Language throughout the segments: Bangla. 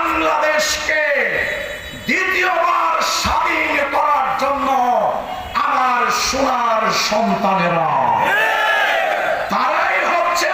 বাংলাদেশকে দ্বিতীয়বার স্বাধীন করার জন্য আমার সোনার সন্তানেরা। তারাই হচ্ছে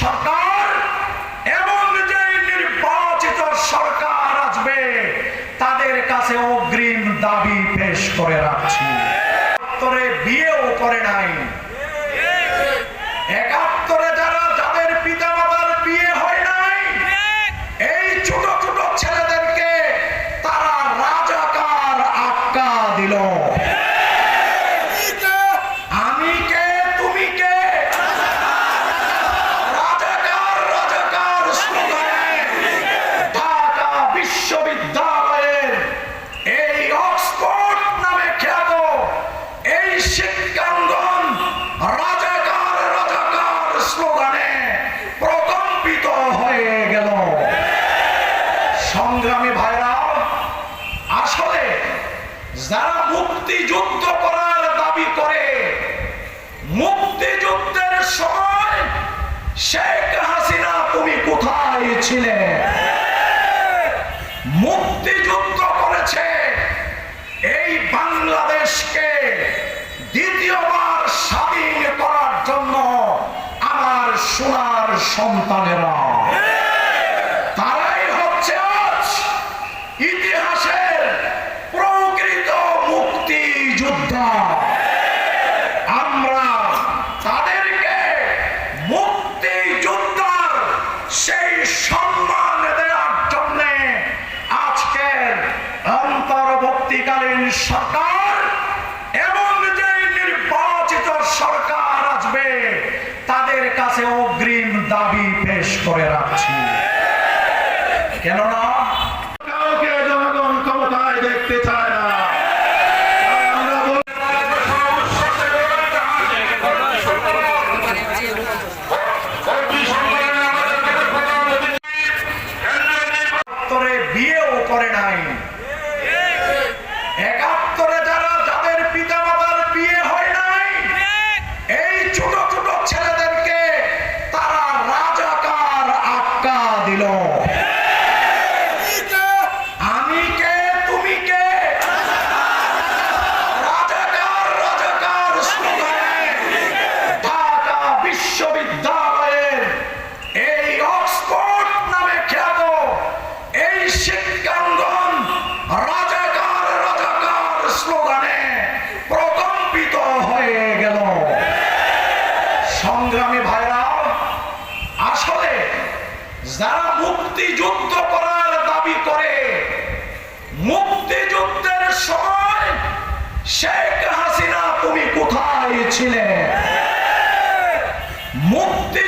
সরকার এবং যে নির্বাচিত সরকার আসবে, তাদের কাছে অগ্রিম দাবি পেশ করে রাখছি। বিয়েও করে নাই। একাত্তরে যারা যাদের পিতা বিয়ে হয় নাই, এই ছোট ছোট ছেলেদেরকে তারা রাজাকার আক্কা দিল। সংগ্রামী ভাইরা, আসলে যারা মুক্তিযুদ্ধ করার দাবি করে, মুক্তিযুদ্ধের সময় শেখ হাসিনা তুমি কোথায় ছিলে? মুক্তিযুদ্ধ করেছে এই বাংলাদেশকে দ্বিতীয়বার স্বাধীন করার জন্য আমার সোনার সন্তানেরা। অন্তর্বর্তীকালীন সরকার এবং যে নির্বাচিত সরকার আসবে, তাদের কাছে অগ্রিম দাবি পেশ করে রাখছি। কেননা বিশ্ববিদ্যালয়ের এই অক্সফোর্ড নামে খ্যাত এই শিক্ষাঙ্গন রাজাকার রাজাকার স্লোগানে প্রকম্পিত হয়ে গেল। সংগ্রামী ভাইরা, আসলে যারা মুক্তিযুদ্ধ করার দাবি করে, মুক্তিযুদ্ধের সময় শেখ হাসিনা, তুমি কোথায় ছিলে?